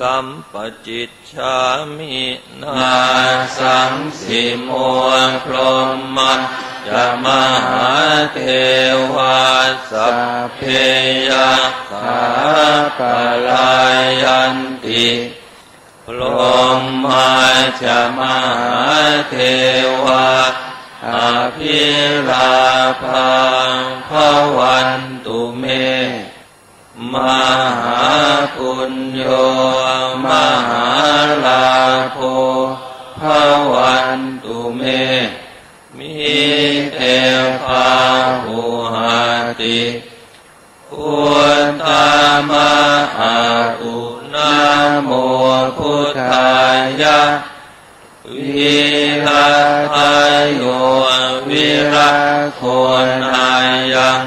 กัมปจิตชามินาสังสิโมพรหมจะมหาเทวาสัพเพยขาปลายันติพรหมาจะมหาเทวาอภิราพังพวันตุเม มหาปุญโยมหาลาโภภวันตุเม มิเตภาหุหาติพุทธามะอาอุนาโมพุทธายะวิรัตโยวิรัโคนายัง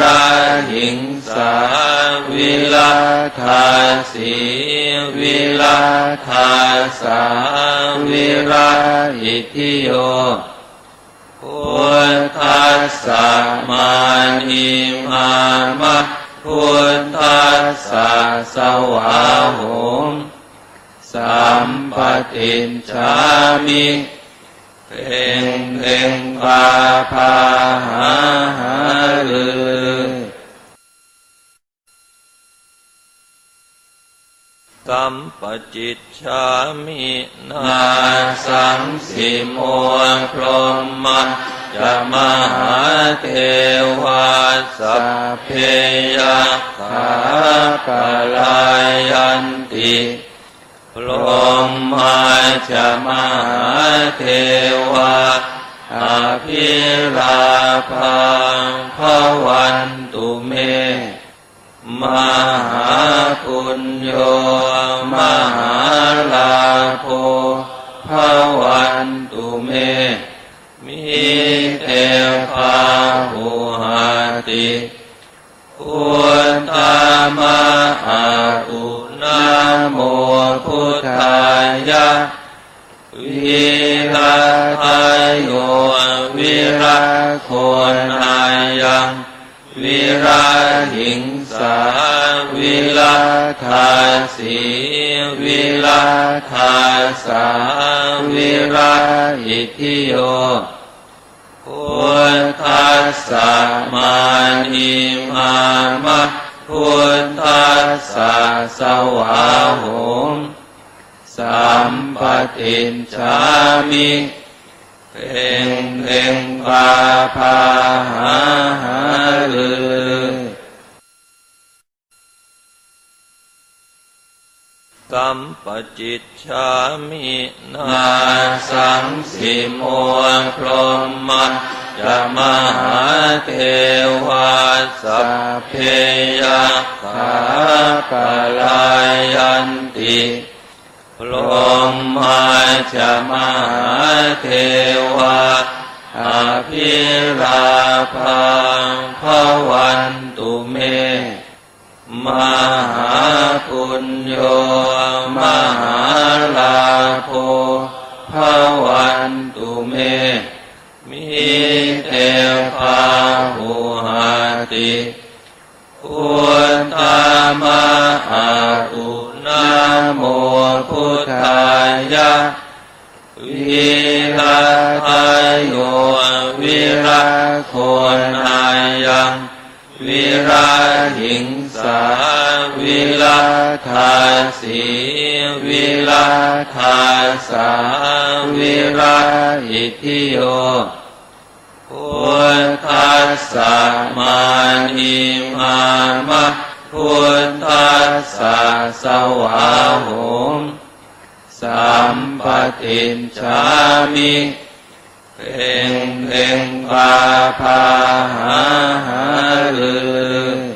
ราหิงสาวิลาทาสีวิลาทาสาวิราหิทิโยพุทธัสสะมานิมามะพุทธัสสะสวาหุมสัมปตินชามิ เพ่งเพ่งปาพาหาหาลือกัมปจิตชามินานาสังสิโมพรหมจะมหาเทวาสัพเพยขาปลายันติ พรหมาจะมหาเทวาอภิราพังพวันตุเม มหาปุญโยมหาลาโภภวันตุเม มิเตภาหุหติพุทธามา โคนอายังวิราหิงสาวิลาทาสีวิลาทาสาวิราหิทิโยพุทธัสสะมานิมามะพุทธัสสะสวาหุมสัมปตินชามิ เพ่งเพ่งปาพาหาหาลือกัมปจิตชามินานาสังสิโมพรหมจะมหาเทวาสัพเพยาปลายันติ พรห มาจะมหาเทวาอภิราพังพวันตุเม มหาปุญโยมหาลาโภภวันตุเม มิเตภาหุหาติพุทธามะอาอุนาโมพุทธา ยะวิรัตโยวิรัตโคนอายังวิราหิงสาวิลาทาสีวิลาทาสาวิราหิทิโยพุทธัสสะมานิมามะพุทธัสสะสวาหุม สัมปตินชามิเพ่งเพ่งปาพาหาหาลือ